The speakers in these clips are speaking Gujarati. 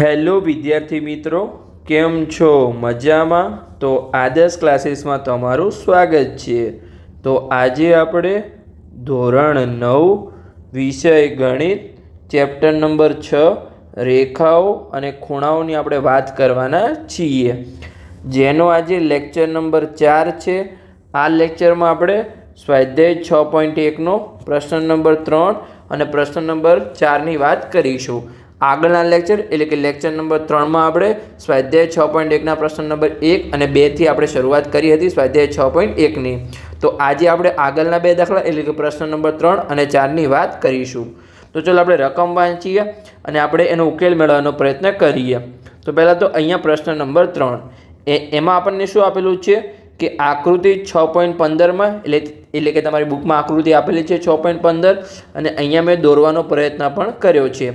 હેલો વિદ્યાર્થી મિત્રો, કેમ છો? મજામાં? તો આદર્શ ક્લાસીસમાં તમારું સ્વાગત છે. તો આજે આપણે ધોરણ નવ, વિષય ગણિત, ચેપ્ટર નંબર છ, રેખાઓ અને ખૂણાઓની આપણે વાત કરવાના છીએ. જેનો આજે લેક્ચર નંબર ચાર છે. આ લેક્ચરમાં આપણે સ્વાધ્યાય છ પોઈન્ટ એકનો પ્રશ્ન નંબર ત્રણ અને પ્રશ્ન નંબર ચારની વાત કરીશું. આગળના લેક્ચર એટલે કે લેક્ચર નંબર ત્રણમાં આપણે સ્વાધ્યાય છ પોઈન્ટ એકના પ્રશ્ન નંબર એક અને બેથી આપણે શરૂઆત કરી હતી સ્વાધ્યાય છ પોઈન્ટ એકની તો આજે આપણે આગળના બે દાખલા, એટલે કે પ્રશ્ન નંબર ત્રણ અને ચારની વાત કરીશું. તો ચાલો આપણે રકમ વાંચીએ અને આપણે એનો ઉકેલ મેળવવાનો પ્રયત્ન કરીએ. તો પહેલાં તો અહીંયા પ્રશ્ન નંબર ત્રણ. એ, એમાં આપણને શું આપેલું છે? કે આકૃતિ છ પોઈન્ટ પંદરમાં એટલે એટલે કે તમારી બુકમાં આકૃતિ આપેલી છે છ પોઈન્ટ પંદર, અને અહીંયા મેં દોરવાનો પ્રયત્ન પણ કર્યો છે.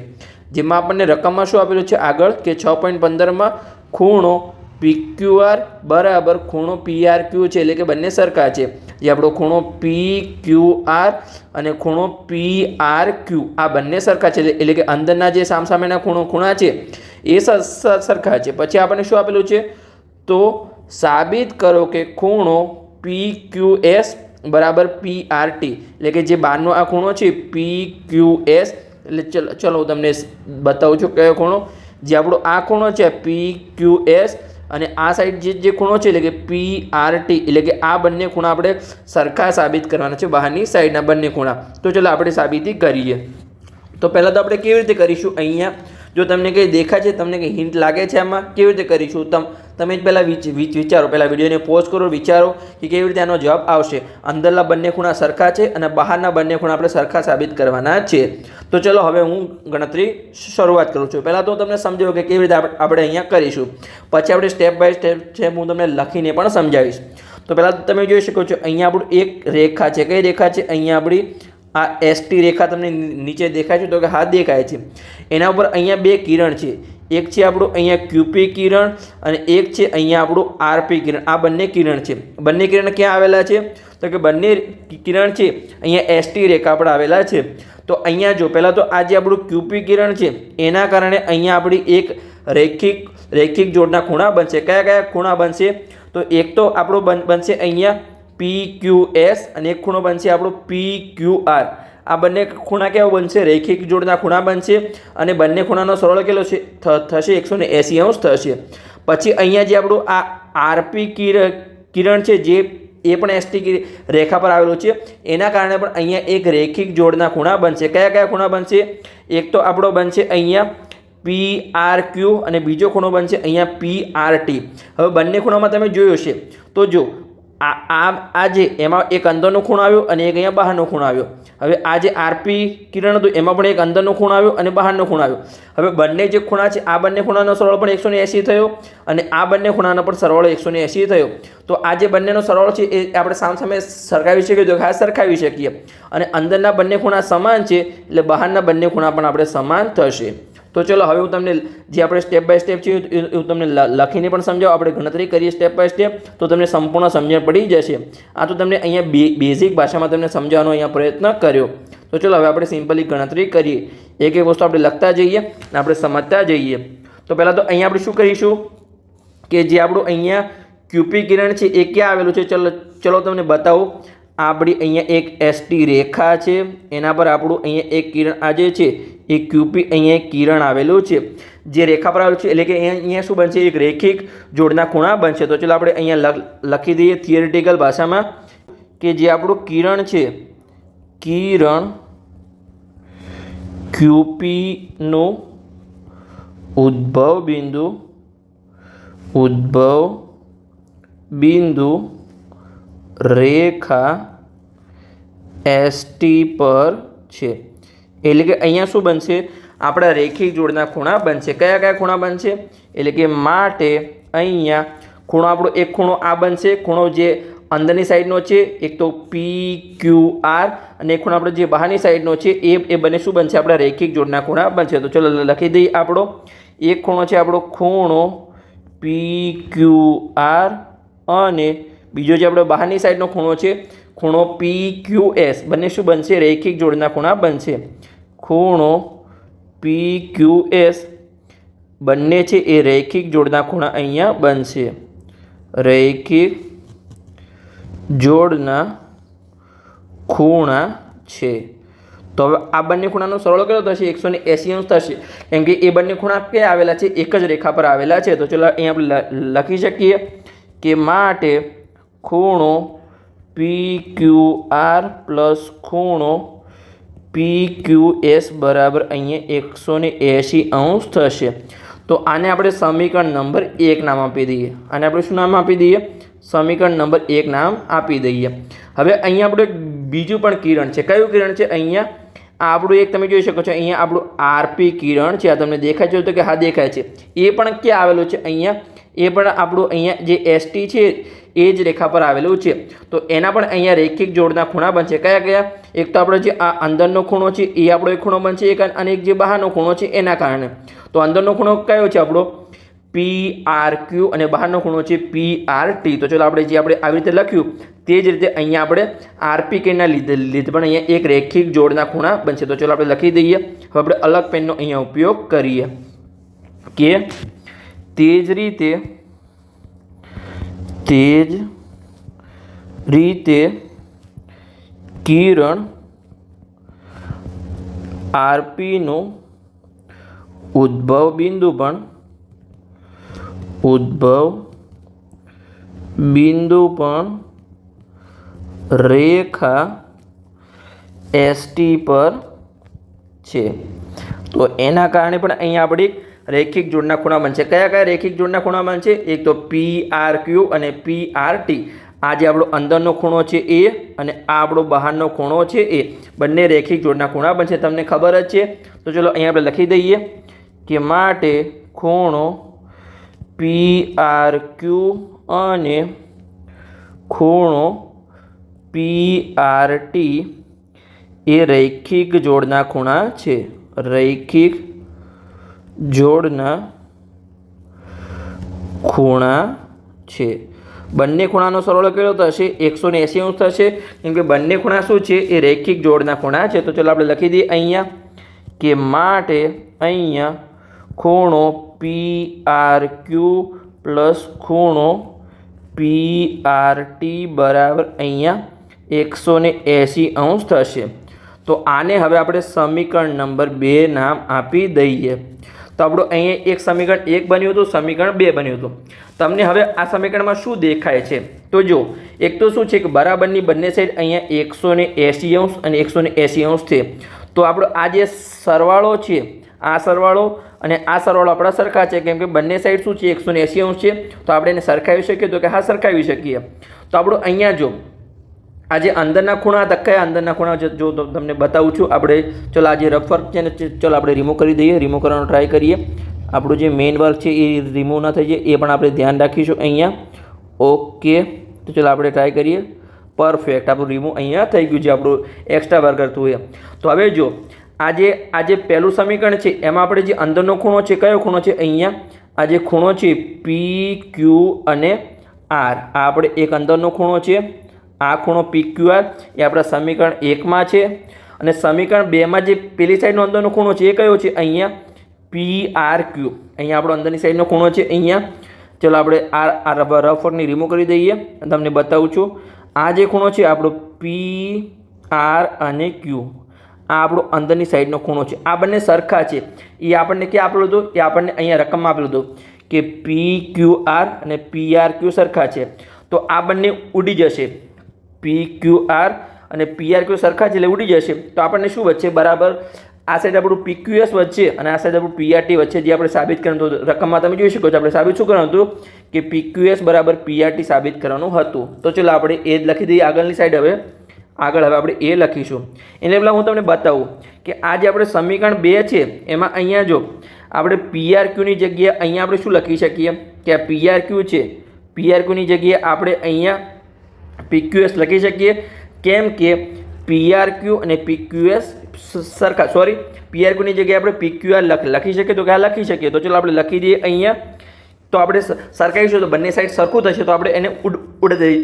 જેમાં આપણને રકમમાં શું આપેલું છે આગળ? કે છ પોઈન્ટ પંદરમાં ખૂણો પીક્યુઆર બરાબર ખૂણો પીઆર ક્યુ છે, એટલે કે બંને સરખા છે. જે આપણો ખૂણો પી ક્યુ આર અને ખૂણો પી આર ક્યુ આ બંને સરખા છે, એટલે કે અંદરના જે સામસામેના ખૂણો ખૂણા છે, એ સરખા છે. પછી આપણને શું આપેલું છે? તો સાબિત કરો કે ખૂણો પી ક્યુ એસ બરાબર પી આર ટી એટલે કે જે બહારનો આ ખૂણો છે પી ક્યુ એસ એટલે ચલો ચલો, હું તમને બતાવું છું કયો ખૂણો. જે આપણો આ ખૂણો છે પી ક્યુ એસ અને આ સાઈડ જે જે ખૂણો છે, એટલે કે પી આર ટી એટલે કે આ બંને ખૂણા આપણે સરખા સાબિત કરવાના છે, બહારની સાઈડના બંને ખૂણા. તો ચલો, આપણે સાબિતી કરીએ. તો પહેલાં તો આપણે કેવી રીતે કરીશું? અહીંયા જો તમને કંઈ દેખાય છે, તમને કંઈ હિન્ટ લાગે છે આમાં, કેવી રીતે કરીશું? તમ તમે જ પહેલાં વિચ- વિચ- વિચારો, પહેલાં વિડીયોને પોઝ કરો, વિચારો કે કેવી રીતે આનો જવાબ આવશે. અંદરના બંને ખૂણા સરખા છે અને બહારના બંને ખૂણા આપણે સરખા સાબિત કરવાના છે. તો ચલો હવે હું ગણતરી શરૂઆત કરું છું. પહેલાં તો તમને સમજાવું કે કેવી રીતે આપણે અહીંયા કરીશું. પછી આપણે સ્ટેપ બાય સ્ટેપ છે હું તમને લખીને પણ સમજાવીશ. તો પહેલાં તમે જોઈ શકો છો, અહીંયા આપણું એક રેખા છે. કઈ રેખા છે? અહીંયા આપણી આ એસટી રેખા તમને નીચે દેખાય છે તો કે હા દેખાય છે. એના ઉપર અહીંયા બે કિરણ છે. એક છે આપણું અહીંયા ક્યુપી કિરણ અને એક છે અહીંયા આપણું આરપી કિરણ. આ બંને કિરણ છે. બંને કિરણ ક્યાં આવેલા છે? તો કે બંને કિરણ છે અહીંયા એસટી રેખા પર આવેલા છે. તો અહીંયા જો, પહેલાં તો આ જે આપણું ક્યુપી કિરણ છે, એના કારણે અહીંયા આપણી એક રેખિક રેખિક જોડના ખૂણા બનશે. કયા કયા ખૂણા બનશે? તો એક તો આપણું બન, બનશે અહીંયા પી ક્યુ એસ અને એક ખૂણો બનશે આપણો પી ક્યુ આર. આ બંને ખૂણા કેવો બનશે? રેખિક જોડના ખૂણા બનશે અને બંને ખૂણાનો સરળ કેટલો છે? થશે એકસો ને એંસી અંશ થશે. પછી અહીંયા જે આપણું આ આરપી કિરણ કિરણ છે, જે એ પણ એસટી રેખા પર આવેલું છે. એના કારણે પણ અહીંયા એક રેખિક જોડના ખૂણા બનશે. કયા કયા ખૂણા બનશે? એક તો આપણો બનશે અહીંયા પી આર ક્યુ અને બીજો ખૂણો બનશે અહીંયા પી આર ટી. હવે બંને ખૂણામાં તમે જોયો છે તો જો આ આ આજે એમાં એક અંદરનો ખૂણો આવ્યો અને એક અહીંયા બહારનો ખૂણો આવ્યો. હવે આ જે આરપી કિરણ હતું, એમાં પણ એક અંદરનો ખૂણો આવ્યો અને બહારનો ખૂણો આવ્યો. હવે બંને જે ખૂણા છે, આ બંને ખૂણાનો સરવાળો પણ એકસો એંસી થયો અને આ બંને ખૂણાનો પણ સરવાળો એકસો એંસી થયો. તો આ જે બંનેનો સરવાળો છે, એ આપણે સામસામે સરખાવી શકીએ તો ખાસ સરખાવી શકીએ. અને અંદરના બંને ખૂણા સમાન છે, એટલે બહારના બંને ખૂણા પણ આપણે સમાન થશે. તો ચલો હવે હું તમને જે આપણે સ્ટેપ બાય સ્ટેપ છે હું તમને લખીને પણ સમજાવું. આપણે ગણતરી કરીએ સ્ટેપ બાય સ્ટેપ તો તમને સંપૂર્ણ સમજણ પડી જશે. આ તો તમને અહીંયા બેઝિક ભાષામાં તમને સમજાવવાનો અહીંયા પ્રયત્ન કર્યો. તો ચલો હવે આપણે સિમ્પલી ગણતરી કરીએ. એક એક વસ્તુ આપણે લખતા જઈએ અને આપણે સમજતા જઈએ. તો પહેલાં તો અહીંયા આપણે શું કરીશું કે જે આપણું અહીંયા ક્યુપી કિરણ છે, એ ક્યાં આવેલું છે? ચલો ચલો તમને બતાવું. આપણી અહીંયા એક એસટી રેખા છે. એના પર આપણું અહીંયા એક કિરણ આ જે છે, એ ક્યુપી અહીંયા કિરણ આવેલું છે. જે રેખા પર આવેલું છે, એટલે કે અહીંયા શું બનશે? એક રેખિક જોડના ખૂણા બનશે. તો ચલો આપણે અહીંયા લખી દઈએ થિયરિટિકલ ભાષામાં કે જે આપણું કિરણ છે, કિરણ ક્યુપીનું ઉદ્ભવ બિંદુ ઉદ્ભવ બિંદુ રેખા એસટી પર છે. એટલે કે અહીંયા શું બનશે? આપણા રેખિક જોડના ખૂણા બનશે. કયા કયા ખૂણા બનશે? એટલે કે માટે અહીંયા ખૂણો આપણો એક ખૂણો આ બનશે. ખૂણો જે અંદરની સાઈડનો છે, એક તો પી ક્યુ આર અને ખૂણો આપણો જે બહારની સાઈડનો છે, એ એ બંને શું બનશે? આપણા રેખિક જોડના ખૂણા બનશે. તો ચલો લખી દઈએ આપણો. એક ખૂણો છે આપણો ખૂણો પી ક્યુ આર અને બીજો જે આપણો બહારની સાઈડનો ખૂણો છે, ખૂણો પી ક્યુ એસ બંને શું બનશે? રૈખિક જોડના ખૂણા બનશે. ખૂણો પી ક્યુ એસ બંને છે એ રૈખિક જોડના ખૂણા અહીંયા બનશે. રૈખિક જોડના ખૂણા છે. તો હવે આ બંને ખૂણાનો સરળ કેટલો થશે? એકસો ને એસી અંશ થશે. કેમ કે એ બંને ખૂણા ક્યાં આવેલા છે? એક જ રેખા પર આવેલા છે. તો ચલો અહીંયા આપણે લખી શકીએ કે માટે ખૂણો પી ક્યુ આર પ્લસ ખૂણો પી ક્યુ એસ બરાબર અહીંયા એકસો ને એંશી અંશ થશે. તો આને આપણે સમીકરણ નંબર એક નામ આપી દઈએ. આને આપણે શું નામ આપી દઈએ? સમીકરણ નંબર એક નામ આપી દઈએ. હવે અહીંયા આપણે બીજું પણ કિરણ છે. કયું કિરણ છે? અહીંયા આપણું એક તમે જોઈ શકો છો, અહીંયા આપણું આરપી કિરણ છે, આ તમને દેખાય છે તો કે હા દેખાય છે. એ પણ ક્યાં આવેલું છે? અહીંયા. એ પણ આપણું અહીંયા જે એસટી છે, એ જ રેખા પર આવેલું છે. તો એના પણ અહીંયા રેખિક જોડના ખૂણા બનશે. કયા કયા? એક તો આપણો જે આ અંદરનો ખૂણો છે, એ આપણો એક ખૂણો બનશે, એક અને એક જે બહારનો ખૂણો છે, એના કારણે. તો અંદરનો ખૂણો કયો છે આપણો? પી આર ક્યુ અને બહારનો ખૂણો છે પી આર ટી તો ચલો આપણે જે આપણે આવી રીતે લખ્યું, તે જ રીતે અહીંયા આપણે આરપી કેના લીધે લીધે પણ અહીંયા એક રેખિક જોડના ખૂણા બનશે. તો ચલો આપણે લખી દઈએ. હવે આપણે અલગ પેનનો અહીંયા ઉપયોગ કરીએ. કે તે જ રીતે, તે જ રીતે કિરણ આરપીનું ઉદ્ભવ બિંદુ પણ ઉદ્ભવ બિંદુ પણ રેખા એસટી પર છે. તો એના કારણે પણ અહીંયા આપણી રેખિક જોડના ખૂણા બનશે કયા કયા રેખિક જોડના ખૂણા બનશે એક તો પી આર ક્યુ અને પી આર ટી આ જે આપણો અંદરનો ખૂણો છે એ અને આ આપણો બહારનો ખૂણો છે એ બંને રેખિક જોડના ખૂણા બનશે તમને ખબર જ છે. તો ચલો અહીંયા આપણે લખી દઈએ કે માટે ખૂણો પી આર ક્યુ અને ખૂણો પી આર ટી એ રૈખિક જોડના ખૂણા છે. રૈખિક જોડના ખૂણા છે. બંને ખૂણાનો સરવાળો કેટલો થશે? એકસો ને એંસી અંશ થશે. કેમ કે બંને ખૂણા શું છે? એ રૈખિક જોડના ખૂણા છે. તો ચલો આપણે લખી દઈએ અહીંયા કે માટે અહીંયા ખૂણો પી આર ક્યુ પ્લસ ખૂણો પી આર ટી બરાબર અહીંયા એકસો ને એંસી અંશ થશે. તો આને હવે આપણે સમીકરણ નંબર બે નામ આપી દઈએ. તો આપણું અહીંયા એક સમીકરણ એક બન્યું હતું, સમીકરણ બે બન્યું હતું. તમને હવે આ સમીકરણમાં શું દેખાય છે? તો જો, એક તો શું છે કે બરાબરની બંને સાઈડ અહીંયા એકસો ને એંસી અંશ અને એકસો ને એંસી અંશ છે. તો આપણો આ જે સરવાળો છે, આ સરવાળો અને આ સરવાળો આપણા સરખા છે, કેમ કે બંને સાઈડ શું છે, એકસો એંસી અંશ છે. તો આપણે એને સરખાવી શકીએ તો કે હા, સરખાવી શકીએ. તો આપણું અહીંયા જો, આ જે અંદરના ખૂણા હતા, કયા અંદરના ખૂણા જો તમને બતાવું છું. આપણે, ચલો આ જે રફ વર્ક છે ને, ચલો આપણે રિમૂવ કરી દઈએ. રિમૂવ કરવાનો ટ્રાય કરીએ. આપણું જે મેઇન વર્ક છે, એ રિમૂવ ના થઈ જાય. એ પણ આપણે ધ્યાન રાખીશું અહીંયા. ઓકે તો ચલો આપણે ટ્રાય કરીએ. પરફેક્ટ આપણું રિમૂવ અહીંયા થઈ ગયું છે, આપણું એક્સ્ટ્રા વર્ક કરતું એ તો હવે જો આ જે આ જે પહેલું સમીકરણ છે, એમાં આપણે જે અંદરનો ખૂણો છે, કયો ખૂણો છે, અહીંયા? આ જે ખૂણો છે પી ક્યુ અને આર આ આપણે એક અંદરનો ખૂણો છે, આ ખૂણો પી ક્યુ આર એ આપણા સમીકરણ એકમાં છે. અને સમીકરણ બેમાં જે પેલી સાઈડનો અંદરનો ખૂણો છે, એ કયો છે, અહીંયા? પી આર ક્યુ અહીંયા આપણો અંદરની સાઈડનો ખૂણો છે, અહીંયા. ચલો આપણે આર આ રફ રફરની રિમૂવ કરી દઈએ. તમને બતાવું છું. આ જે ખૂણો છે, આપણો પી આર અને ક્યુ આ આપણો અંદરની સાઈડનો ખૂણો છે. આ બંને સરખા છે. એ આપણને ક્યાં આપેલું હતું? એ આપણને અહીંયા રકમમાં આપેલું હતું કે પી ક્યુ આર અને પી આર ક્યુ સરખા છે. તો આ બંને ઉડી જશે. પી ક્યુ આર અને પી આર ક્યુ સરખા છે એટલે ઉડી જશે. તો આપણને શું વચ્ચે બરાબર. આ સાઈડ આપણું પી ક્યુ એસ વચ્ચે અને આ સાઈડ આપણું પીઆરટી વચ્ચે જે આપણે સાબિત કરવાનું હતું. રકમમાં તમે જોઈ શકો છો, આપણે સાબિત શું કરવાનું હતું? કે પી ક્યુ એસ બરાબર પીઆરટી સાબિત કરવાનું હતું. તો ચલો આપણે એ જ લખી દઈએ આગળની સાઈડ હવે. આગળ હવે આપણે એ લખીશું. એને પહેલાં હું તમને બતાવું કે આ જે આપણે સમીકરણ બે છે, એમાં અહીંયા જો આપણે પીઆર ક્યુની જગ્યાએ અહીંયા આપણે શું લખી શકીએ? કે આ પીઆર ક્યુ છે પીઆર ક્યુની જગ્યાએ આપણે અહીંયા પીક્યુએસ લખી શકીએ. કેમ કે પીઆરક્યુ અને પીક્યુએસ સરખા સોરી પીઆરક્યુની જગ્યાએ આપણે પીક્યુઆર લખી શકીએ તો કે આ લખી શકીએ. તો ચલો આપણે લખી દઈએ અહીંયા. તો આપણે સરકાવીશું તો બંને સાઈડ સરખું થશે, તો આપણે એને ઉડ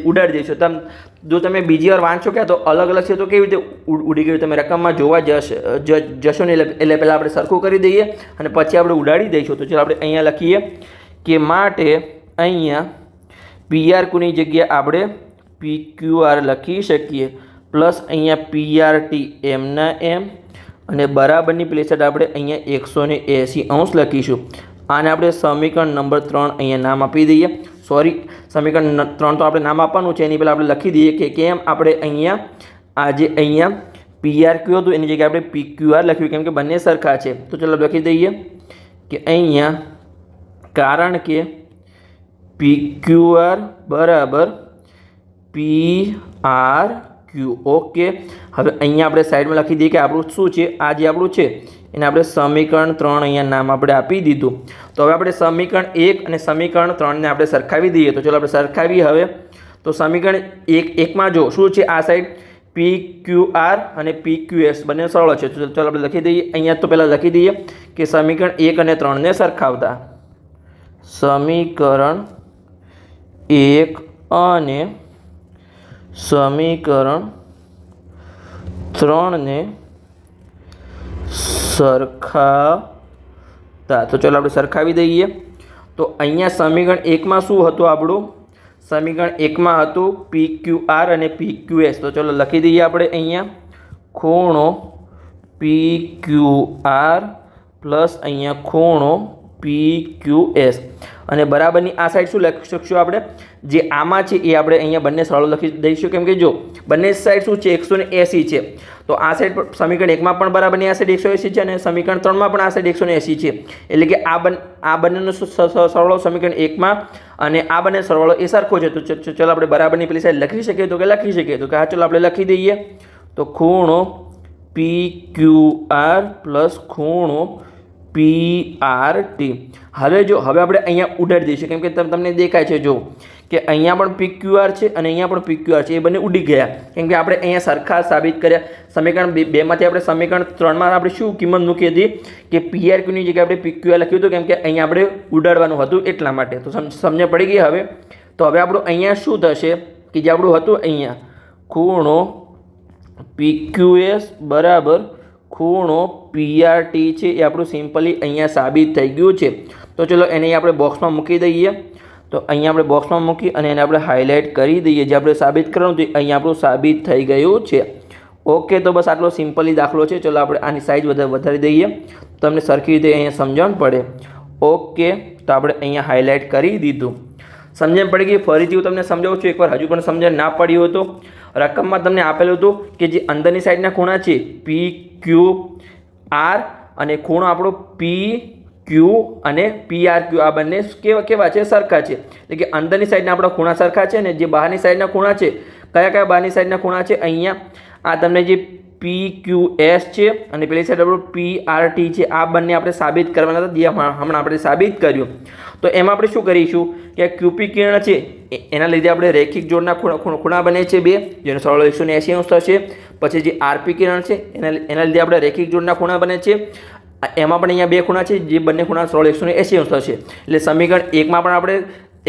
ઉડાડી દઈશું. તમ, જો તમે બીજી વાર વાંચો કે તો અલગ અલગ છે, તો કેવી રીતે ઉડ- ગયું? તમે રકમમાં જોવા જશે જશો ને એટલે પહેલાં આપણે સરખું કરી દઈએ અને પછી આપણે ઉડાડી દઈશું. તો ચાલો આપણે અહીંયા લખીએ કે માટે અહીંયા પીઆર કુની જગ્યાએ આપણે પી ક્યુઆર લખી શકીએ. પ્લસ અહીંયા પીઆરટી એમના એમ અને બરાબરની પ્લેસેટ આપણે અહીંયા એકસો એંસી અંશ લખીશું. આને આપણે સમીકરણ નંબર ત્રણ અહીંયા નામ આપી દઈએ. સોરી સમીકરણ ત્રણ તો આપણે નામ આપવાનું છે. એની પહેલાં આપણે લખી દઈએ કે કેમ આપણે અહીંયા આજે અહીંયા પીઆર ક્યુ હતું, એની જગ્યાએ આપણે પી ક્યુઆર લખ્યું. કેમ કે બંને સરખા છે. તો ચાલો લખી દઈએ કે અહીંયા, કારણ કે પી ક્યુઆર બરાબર પી આર ક્યુ ઓકે. હવે અહીંયા આપણે સાઈડમાં લખી દઈએ કે આપણું શું છે? આ જે આપણું છે એને આપણે સમીકરણ ત્રણ અહીંયા નામ આપણે આપી દીધું. તો હવે આપણે સમીકરણ એક અને સમીકરણ ત્રણને આપણે સરખાવી દઈએ. તો ચાલો આપણે સરખાવી હવે. તો સમીકરણ એક, એકમાં જો, શું છે આ સાઈડ પી ક્યુ આર અને પી ક્યુ એસ બંને સરળ છે. તો ચાલો આપણે લખી દઈએ. અહીંયા તો પહેલાં લખી દઈએ કે સમીકરણ એક અને ત્રણને સરખાવતા. સમીકરણ એક અને સમીકરણ ત્રણને સરખાવતા તો ચાલો આપણે સરખાવી દઈએ. તો અહીંયા સમીકરણ એકમાં શું હતું આપણું? સમીકરણ એકમાં હતું પી ક્યુ આર અને પી ક્યુ એસ તો ચાલો લખી દઈએ આપણે અહીંયા. ખૂણો પી ક્યુ આર પ્લસ અહીંયા ખૂણો પી ક્યુ એસ અને બરાબરની આ સાઈડ શું લખી શકશું આપણે? જે આમાં છે એ આપણે અહીંયા બંને સરળ લખી દઈશું. કેમ કે જો, બંને સાઈડ શું છે? એકસો ને એંસી છે. તો આ સાઈડ સમીકરણ એકમાં પણ બરાબરની આ સાઈડ એકસો એંસી છે અને સમીકરણ ત્રણમાં પણ આ સાઈડ એકસો એંસી છે. એટલે કે આ બન, આ બંનેનો સરવાળો સમીકરણ એકમાં અને આ બંને સરવાળો એ સરખો છે. તો ચલો આપણે બરાબરની પેલી સાઈડ લખી શકીએ તો કે લખી શકીએ? તો કે હા, ચાલો આપણે લખી દઈએ. તો ખૂણો પી ક્યુ આર પ્લસ ખૂણો પી આર ટી હવે જો, હવે આપણે અહીંયા ઉડાડી દઈશું. કેમ કે તમને દેખાય છે, જો, કે અહીંયા પણ પી ક્યુ આર છે અને અહીંયા પણ પી ક્યુ આર છે. એ બંને ઉડી ગયા. કેમ કે આપણે અહીંયા સરખા સાબિત કર્યા. સમીકરણ બેમાંથી આપણે સમીકરણ ત્રણમાં આપણે શું કિંમત મૂકી હતી? કે પી આર ક્યુની જગ્યાએ આપણે પી ક્યુ આર લખ્યું હતું. કેમ કે અહીંયા આપણે ઉડાડવાનું હતું એટલા માટે. તો સમ, સમજ પડી ગઈ હવે? તો હવે આપણું અહીંયા શું થશે? કે જે આપણું હતું અહીંયા. ખૂણો પીક્યુએસ બરાબર ખૂણો પીઆરટી છે, એ આપણું સિમ્પલી અહીંયા સાબિત થઈ ગયું છે. તો ચલો એને આપણે બોક્સમાં મૂકી દઈએ. તો અહીંયા આપણે બોક્સમાં મૂકી અને એને આપણે હાઇલાઇટ કરી દઈએ. જે આપણે સાબિત કરવાનું હતું અહીંયા આપણું સાબિત થઈ ગયું છે. ઓકે તો બસ આટલો સિમ્પલી દાખલો છે. ચલો આપણે આની સાઇઝ વધારે વધારી દઈએ. તમને સરખી રીતે અહીંયા સમજણ પડે. ઓકે તો આપણે અહીંયા હાઇલાઇટ કરી દીધું. સમજણ પડી ગઈ. ફરીથી હું તમને સમજાવું છું. એકવાર હજુ પણ સમજણ ના પડી હોય રકમમાં તમને આપેલું હતું કે જે અંદરની સાઈડના ખૂણા છે પી ક્યુ આર અને ખૂણો આપણો પી ક્યુ અને પી આર ક્યુ આ બંને કેવા કેવા છે? સરખા છે. એટલે કે અંદરની સાઈડના આપણા ખૂણા સરખા છે ને જે બહારની સાઈડના ખૂણા છે, કયા કયા બહારની સાઈડના ખૂણા છે? અહીંયા આ તમને જે પી ક્યુ એસ છે અને પેલી સાઈડ આપણું પી આર ટી છે. આ બંને આપણે સાબિત કરવાના હતા. જે હમણાં આપણે સાબિત કર્યું. તો એમાં આપણે શું કરીશું કે ક્યુપી કિરણ છે એના લીધે આપણે રેખિક જોડના ખૂણા બને છે બે, જેનો સરળ એકસો ને એંસી અંશ થશે. પછી જે આરપી કિરણ છે, એના એના લીધે આપણે રેખિક જોડના ખૂણા બને છે. એમાં પણ અહીંયા બે ખૂણા છે, જે બંને ખૂણા સરળ એકસો ને એંસી અંશ થશે. એટલે સમીકરણ એકમાં પણ આપણે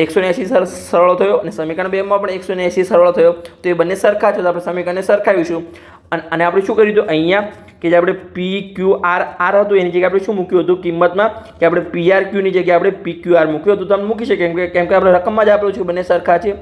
એકસો એંસી સરળ થયો અને સમીકરણ બેમાં પણ એકસો એંસી સરળ થયો. તો એ બંને સરખા છે, તો આપણે સમીકરણને સરખાવીશું. અને આપણે શું કર્યું હતું? અહીંયા કે જે આપણે પી ક્યુ આર આર હતું, એની જગ્યાએ આપણે શું મૂક્યું હતું? કિંમતમાં કે આપણે પી આર ક્યુની જગ્યાએ આપણે પી ક્યુ આર મૂક્યું હતું. તો આપણે મૂકી શકીએ કેમ કે કેમ કે આપણે રકમમાં જ આપેલું છે, બંને સરખા છે.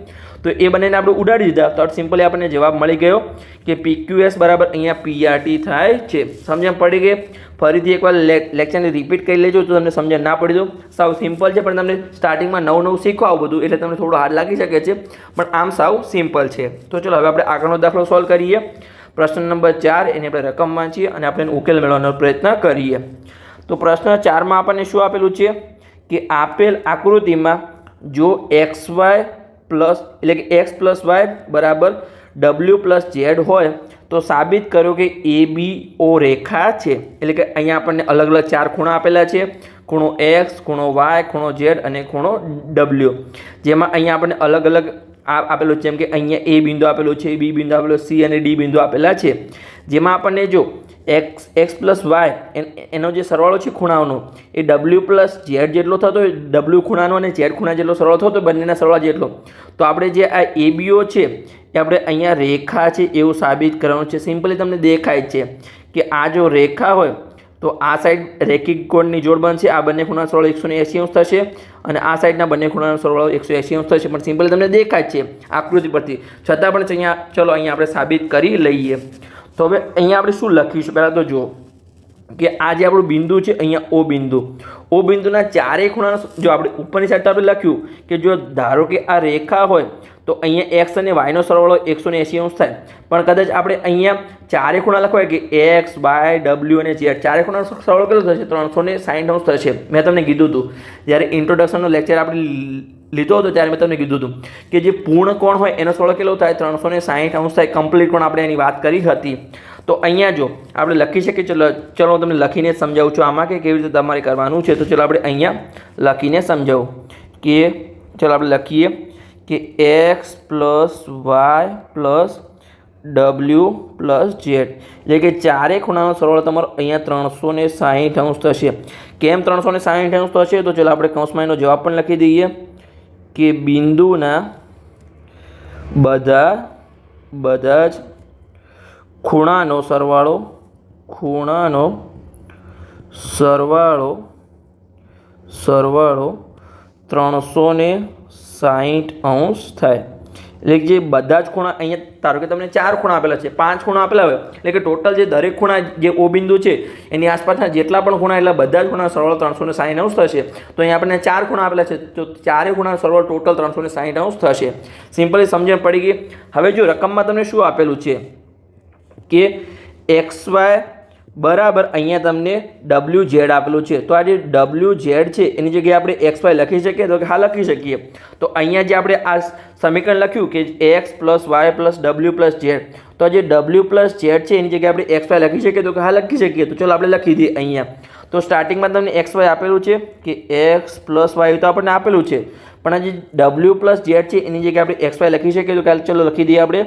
તો એ બંનેને આપણે ઉડાડી દીધા. તો સિમ્પલી આપણને જવાબ મળી ગયો કે પી ક્યુ એસ બરાબર અહીંયા પી આર ટી થાય છે. સમજણ પડી ગઈ? ફરીથી એકવાર લેક્ચરને રિપીટ કરી લેજો, તો તમને સમજણ ના પડી દો સાવ સિમ્પલ છે, પણ તમને સ્ટાર્ટિંગમાં નવું નવું શીખવા આવું બધું, એટલે તમને થોડું હાર્ડ લાગી શકે છે. પણ આમ સાવ સિમ્પલ છે. તો ચલો, હવે આપણે આગળનો દાખલો સોલ્વ કરીએ. પ્રશ્ન નંબર ચાર, એને આપણે રકમ વાંચીએ અને આપણે ઉકેલ મેળવવાનો પ્રયત્ન કરીએ. તો પ્રશ્ન ચારમાં આપણને શું આપેલું છે? કે આપેલ આકૃતિમાં જો એક્સ વાય પ્લસ, એટલે કે એક્સ પ્લસ વાય બરાબર ડબલ્યુ પ્લસ ઝેડ હોય, તો સાબિત કર્યો કે એ બી ઓ રેખા છે. એટલે કે અહીંયા આપણને અલગ અલગ ચાર ખૂણા આપેલા છે. ખૂણો એક્સ, ખૂણો વાય, ખૂણો ઝેડ અને ખૂણો ડબલ્યુ. જેમાં અહીંયા આપણને અલગ અલગ આ આપેલું છે, જેમ કે અહીંયા એ બિંદુ આપેલો છે, બી બિંદુ આપેલો, સી અને ડી બિંદુ આપેલા છે. જેમાં આપણને જો એક્સ એક્સ પ્લસ વાય, એનો જે સરવાળો છે ખૂણાઓનો, એ ડબલ્યુ પ્લસ ઝેડ જેટલો થતો હોય, ડબલ્યુ ખૂણાનો અને ઝેડ ખૂણા જેટલો સરવાળો થતો હોય, બંનેના સરવાળા જેટલો. તો આપણે જે આ એબીઓ છે, એ આપણે અહીંયા રેખા છે એવું સાબિત કરવાનું છે. સિમ્પલી તમને દેખાય છે કે આ જો રેખા હોય તો આ સાઈડ રેખિક કોણની જોડ બનશે આ બંને ખૂણાનો સરવાળો એકસો એંસી અંશ થશે અને આ સાઈડના બંને ખૂણાનો સરવાળો એકસો એંસી અંશ થશે. પણ સિમ્પલ તમને દેખાય છે આકૃતિ પરથી. છતાં પણ અહીંયા ચલો અહીંયા આપણે સાબિત કરી લઈએ. તો હવે અહીંયા આપણે શું લખીશું? પહેલાં તો જુઓ કે આ જે આપણું બિંદુ છે અહીંયા ઓ બિંદુ. ઓ બિંદુના ચારેય ખૂણાનો જો આપણે ઉપરની સાઈડ આપણે લખ્યું કે જો ધારો કે આ રેખા હોય તો અહીંયા એક્સ અને વાયનો સરવાળો એકસો ને એંસી અંશ થાય. પણ કદાચ આપણે અહીંયા ચારે ખૂણા લખવાય કે એક્સ વાય ડબલ્યુ અને ઝેડ ચારે ખૂણા સરવાળો કેટલો થશે? ત્રણસો ને સાઠ અંશ થશે. મેં તમને કીધું હતું. જ્યારે ઇન્ટ્રોડક્શનનો લેક્ચર આપણે લીધો હતો ત્યારે મેં તમને કીધું હતું કે જે પૂર્ણ કોણ હોય એનો સરવાળો કેટલો થાય? ત્રણસો ને સાઠ અંશ થાય. કમ્પ્લીટ કોણ આપણે એની વાત કરી હતી. તો અહીંયા જો આપણે લખી શકીએ, ચલો ચલો હું તમને લખીને સમજાવું છું આમાં કે કેવી રીતે તમારે કરવાનું છે. તો ચલો આપણે અહીંયા લખીને સમજાવું કે, ચલો આપણે લખીએ. કે X plus Y plus W plus Z એટલે કે ચારે ખૂણાનો સરવાળો તમારો અહીંયા ત્રણસો ને સાહીઠ અંશ થશે. કેમ ત્રણસો ને સાહીઠ અંશ થશે? તો ચાલો આપણે કૌંસમાં એનો જવાબ પણ લખી દઈએ. કે બિંદુના બધા બધા જ ખૂણાનો સરવાળો ખૂણાનો સરવાળો સરવાળો ત્રણસો ને સાહીઠ અંશ થાય. એટલે જે બધા જ ખૂણા અહીંયા, ધારો કે તમને ચાર ખૂણા આપેલા છે, પાંચ ખૂણા આપેલા હોય, એટલે કે ટોટલ જે દરેક ખૂણા જે ઓ બિંદુ છે, એની આસપાસના જેટલા પણ ખૂણા, એટલા બધા જ ખૂણા સરવાળો ત્રણસો ને સાહીઠ અંશ થશે. તો અહીંયા આપણને ચાર ખૂણા આપેલા છે, તો ચારે ખૂણા સરવાળો ટોટલ ત્રણસો ને સાહીઠ અંશ થશે. સિમ્પલી સમજણ પડી ગઈ. હવે જો રકમમાં તમને શું આપેલું છે, કે એક્સ વાય બરાબર અહીંયા તમને ડબલ્યુ ઝેડ આપેલું છે. તો આ જે ડબલ્યુ ઝેડ છે, એની જગ્યાએ આપણે એક્સ વાય લખી શકીએ? તો કે હા, લખી શકીએ. તો અહીંયા જે આપણે આ સમીકરણ લખ્યું કે X plus Y plus W plus Z તો જે ડબલ્યુ પ્લસ ઝેડ છે, એની જગ્યાએ આપણે એક્સ વાય લખી શકીએ? તો કે હા, લખી શકીએ. તો ચલો આપણે લખી દઈએ અહીંયા. તો સ્ટાર્ટિંગમાં તમને એક્સ વાય આપેલું છે કે એક્સ પ્લસ વાય તો આપણને આપેલું છે. પણ આ જે ડબલ્યુ પ્લસ ઝેડ છે, એની જગ્યાએ આપણે એક્સ વાય લખી શકીએ? તો ચલો લખી દઈએ આપણે.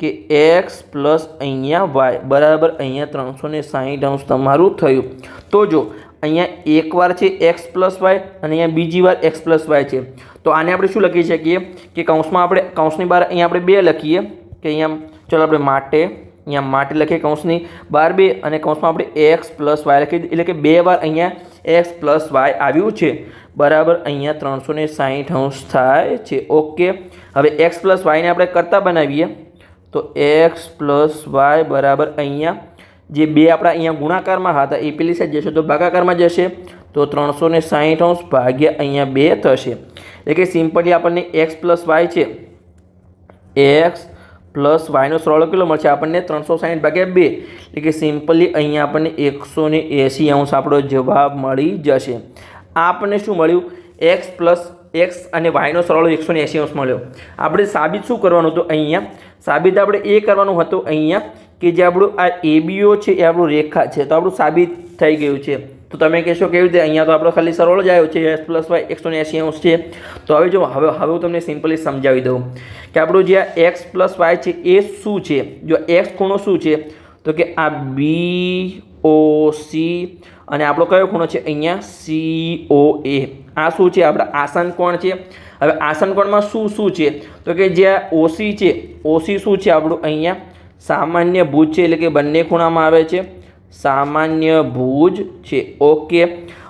કે એક્સ પ્લસ અહીંયા વાય બરાબર અહીંયા ત્રણસો ને સાહીઠ અંશ તમારું થયું. તો જો, અહીંયા એક વાર છે એક્સ પ્લસ વાય અને અહીંયા બીજી વાર એક્સ પ્લસ વાય છે. તો આને આપણે શું લખી શકીએ? કે કૌંસમાં આપણે, કૌંસની બહાર અહીંયા આપણે બે લખીએ. કે અહીંયા, ચલો આપણે માટે, અહીંયા માટે લખીએ કૌંસની બાર બે અને કૌંસમાં આપણે એક્સ પ્લસ વાય લખી એટલે કે બે વાર અહીંયા એક્સ પ્લસ વાય આવ્યું છે. બરાબર અહીંયા ત્રણસો ને સાહીઠ અંશ થાય છે. ઓકે. હવે એક્સ પ્લસ વાયને આપણે કરતાં બનાવીએ. તો એક્સ પ્લસ વાય બરાબર અહીંયા જે બે આપણા અહીંયા ગુણાકારમાં હતા, એ પેલી સાઈડ જશે તો ભાગાકારમાં જશે. તો ત્રણસો ને સાહીઠ અંશ ભાગ્યા અહીંયા બે થશે. એટલે કે સિમ્પલી આપણને એક્સ પ્લસ વાય છે. એક્સ પ્લસ વાયનો સરળ કેટલો મળશે? આપણને ત્રણસો સાહીઠ ભાગ્યા બે. એટલે કે સિમ્પલી અહીંયા આપણને એકસો ને એંશી અંશ આપણો જવાબ મળી જશે. આપણને શું મળ્યું? એક્સ પ્લસ એક્સ અને વાયનો સરવાળો એકસો ને એંસી અંશ મળ્યો. આપણે સાબિત શું કરવાનું હતું અહીંયા? સાબિત આપણે એ કરવાનું હતું અહીંયા કે જે આપણું આ એબીઓ છે એ આપણું રેખા છે. તો આપણું સાબિત થઈ ગયું છે. તો તમે કહેશો કેવી રીતે? અહીંયા તો આપણો ખાલી સરવાળો જ આવ્યો છે. એસ પ્લસ વાય એકસો ને એંસી અંશ છે. તો હવે જો, હવે હવે હું તમને સિમ્પલી સમજાવી દઉં કે આપણું જે આ એક્સ પ્લસ વાય છે એ શું છે? જો એક્સ ખૂણો શું છે? તો કે આ બી ઓ સી અને આપણો કયો ખૂણો છે? અહીંયા સી ઓ એ આ શું છે? આપણા આસન કોણ છે? હવે આસન કોણમાં શું શું છે? તો કે જે ઓસી છે, ઓસી શું છે? આપણું અહીંયા સામાન્ય ભુજ છે, એટલે કે બંને ખૂણામાં આવે છે. સામાન્ય ભુજ છે, ઓકે.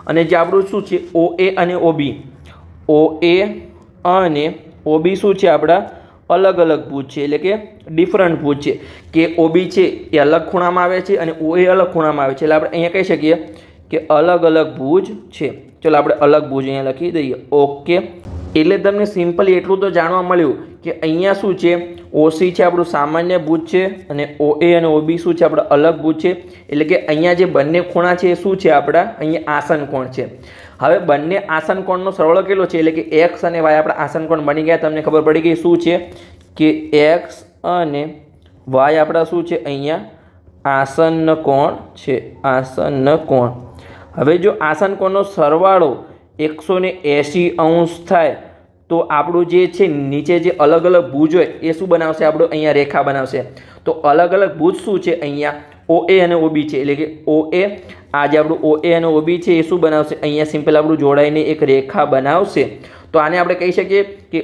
અને જે આપણું શું છે? ઓ એ અને ઓબી. ઓ એ અને ઓબી શું છે? આપણા અલગ અલગ ભૂજ છે, એટલે કે ડિફરન્ટ ભૂજ છે. કે ઓબી છે એ અલગ ખૂણામાં આવે છે અને ઓ એ અલગ ખૂણામાં આવે છે. એટલે આપણે અહીંયા કહી શકીએ કે અલગ અલગ ભૂજ છે. ચલો આપણે અલગ ભુજ અહીંયા લખી દઈએ. ઓકે એટલે તમને સિમ્પલી એટલું તો જાણવા મળ્યું કે અહીંયા શું છે? ઓસી છે આપણું સામાન્ય ભુજ છે અને ઓ એ અને ઓબી શું છે? આપણા અલગ ભુજ છે. એટલે કે અહીંયા જે બંને ખૂણા છે એ શું છે આપણા? અહીંયા આસન કોણ છે. હવે બંને આસન કોણનો સરવાળો કેટલો છે? એટલે કે એક્સ અને વાય આપણા આસન કોણ બની ગયા. તમને ખબર પડી ગઈ શું છે? કે એક્સ અને વાય આપણા શું છે? અહીંયા આસન કોણ છે? આસન કોણ. હવે જો આસનકોનો સરવાળો એકસો ને એંશી અંશ થાય, તો આપણું જે છે નીચે જે અલગ અલગ ભુજ હોય, એ શું બનાવશે? આપણું અહીંયા રેખા બનાવશે. તો અલગ અલગ ભુજ શું છે? અહીંયા ઓ એ અને ઓબી છે. એટલે કે ઓ એ આ જે આપણું ઓ એ અને ઓબી છે, એ શું બનાવશે? અહીંયા સિમ્પલ આપણું જોડાઈને એક રેખા બનાવશે. તો આને આપણે કહી શકીએ કે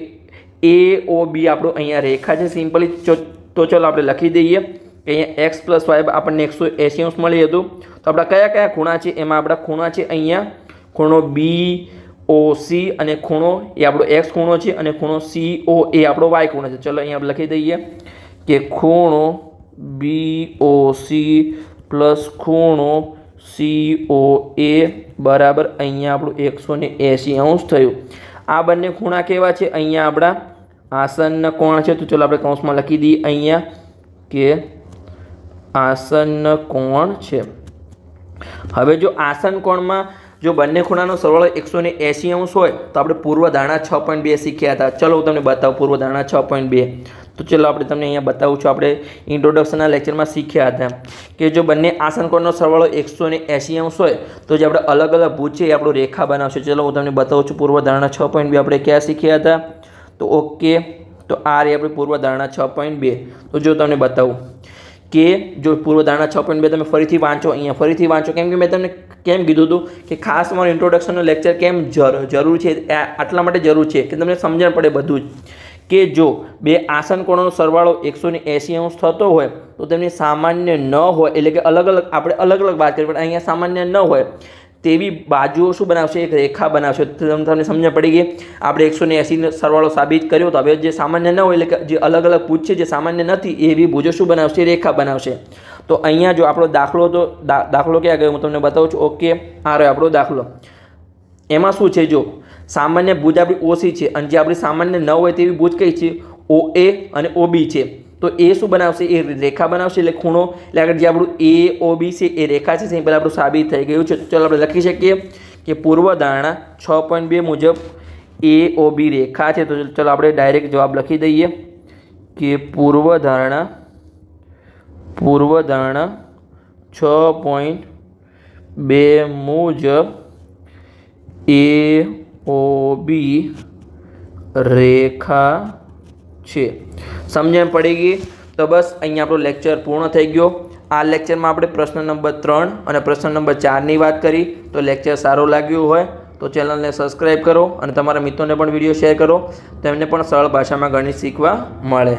એ ઓ બી આપણું અહીંયા રેખા છે. સિમ્પલી તો ચલો આપણે લખી દઈએ. કે અહીંયા એક્સ પ્લસ વાય આપણને એકસો એસી અંશ મળી હતું. તો આપણા કયા કયા ખૂણા છે? એમાં આપણા ખૂણા છે અહીંયા ખૂણો બી ઓ સી અને ખૂણો એ આપણો એક્સ ખૂણો છે અને ખૂણો સી ઓ એ આપણો વાય ખૂણો છે. ચલો અહીંયા લખી દઈએ કે ખૂણો બી ઓ સી પ્લસ ખૂણો સી ઓ એ બરાબર અહીંયા આપણું એકસો ને એંસી અંશ થયું. આ બંને ખૂણા કેવા છે? અહીંયા આપણા આસનના કોણ છે? તો ચલો આપણે કૌંસમાં લખી દઈએ અહીંયા કે આસન કોણ છે? હવે જો આસન કોણમાં જો બંને ખૂણાનો સરવાળો એકસો ને એંસી અંશ હોય, તો આપણે પૂર્વ ધારણા છ પોઈન્ટ બે શીખ્યા હતા. ચલો હું તમને બતાવું પૂર્વ ધારણા છ પોઈન્ટ બે. તો ચલો આપણે તમને અહીંયા બતાવું છું. આપણે ઇન્ટ્રોડક્શનના લેક્ચરમાં શીખ્યા હતા કે જો બંને આસન કોણનો સરવાળો એકસો ને એંસી અંશ હોય, તો જે આપણે અલગ અલગ ભૂજ છે એ આપણું રેખા બનાવશે. ચલો હું તમને બતાવું છું પૂર્વ ધારણા છ પોઈન્ટ બે આપણે ક્યાં શીખ્યા હતા? તો ઓકે, તો આ રહી આપણી પૂર્વ ધારણા છ પોઈન્ટ બે. તો જો તમને બતાવું. કે જો પૂર્વ ધારણા છ પોઈન્ટ બે તમે ફરીથી વાંચો અહીંયા ફરીથી વાંચો. કેમ કે મેં તમને કેમ કીધું હતું કે ખાસ મારું ઇન્ટ્રોડક્શનનો લેક્ચર કેમ જરૂર છે આટલા માટે જરૂર છે કે તમને સમજણ પડે બધું જ. કે જો બે આસન કોણોનો સરવાળો એકસો ને એંસી અંશ થતો હોય, તો તેમની સામાન્ય ન હોય. એટલે કે અલગ અલગ આપણે અલગ અલગ વાત કરીએ, પણ અહીંયા સામાન્ય ન હોય. તેવી બાજુઓ શું બનાવશે? એક રેખા બનાવશે. તમને સમજણ પડી ગઈ? આપણે એકસો ને એંસી સરવાળો સાબિત કર્યો તો હવે જે સામાન્ય ન હોય, એટલે કે જે અલગ અલગ પૂછ છે જે સામાન્ય નથી, એવી ભૂજો શું બનાવશે? રેખા બનાવશે. તો અહીંયા જો આપણો દાખલો તો દાખલો ક્યાં ગયો? હું તમને બતાવું છું. ઓકે, આ રહ્યો આપણો દાખલો. એમાં શું છે? જો, સામાન્ય ભુજ આપણી ઓસી છે. અને જે આપણી સામાન્ય ન હોય તેવી ભુજ કઈ છે? ઓ એ અને ઓ બી છે. તો એ શું બનાવશે? એ રેખા બનાવશે એટલે ખૂણો એટલે આગળ જે આપણું એ ઓ બી છે એ રેખા છે, સિમ્પલ આપણું સાબિત થઈ ગયું છે. ચાલો આપણે લખી શકીએ કે પૂર્વ ધારણા છ પોઈન્ટ બે મુજબ એ ઓ બી રેખા છે. તો ચાલો આપણે ડાયરેક્ટ જવાબ લખી દઈએ કે પૂર્વ ધારણા, પૂર્વ છ પોઈન્ટ બે મુજબ એ ઓ બી રેખા છે. સમજણ પડી ગઈ? તો બસ, અહીંયા આપણો લેક્ચર પૂર્ણ થઈ ગયો. આ લેક્ચરમાં આપણે પ્રશ્ન નંબર ત્રણ અને પ્રશ્ન નંબર ચારની વાત કરી. તો લેક્ચર સારું લાગ્યું હોય તો ચેનલને સબસ્ક્રાઈબ કરો અને તમારા મિત્રોને પણ વીડિયો શેર કરો. તેમને પણ સરળ ભાષામાં ગણિત શીખવા મળે.